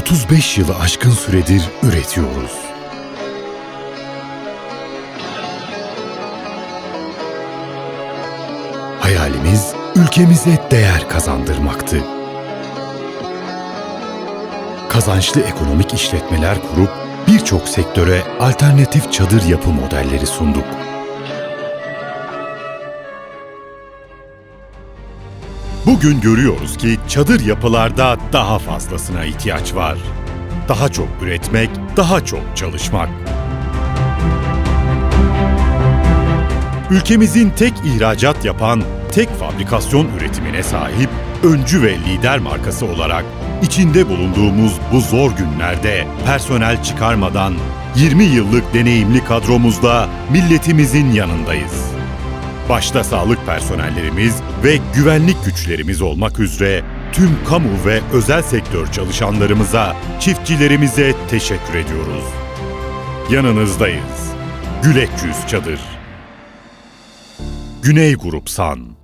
35 yılı aşkın süredir üretiyoruz. Hayalimiz ülkemize değer kazandırmaktı. Kazançlı ekonomik işletmeler kurup birçok sektöre alternatif çadır yapı modelleri sunduk. Bugün görüyoruz ki çadır yapılarda daha fazlasına ihtiyaç var. Daha çok üretmek, daha çok çalışmak. Ülkemizin tek ihracat yapan, tek fabrikasyon üretimine sahip, öncü ve lider markası olarak içinde bulunduğumuz bu zor günlerde personel çıkarmadan 20 yıllık deneyimli kadromuzla milletimizin yanındayız başta sağlık personellerimiz ve güvenlik güçlerimiz olmak üzere tüm kamu ve özel sektör çalışanlarımıza, çiftçilerimize teşekkür ediyoruz. Yanınızdayız. Güleç Yüz Çadır. Güney Grup San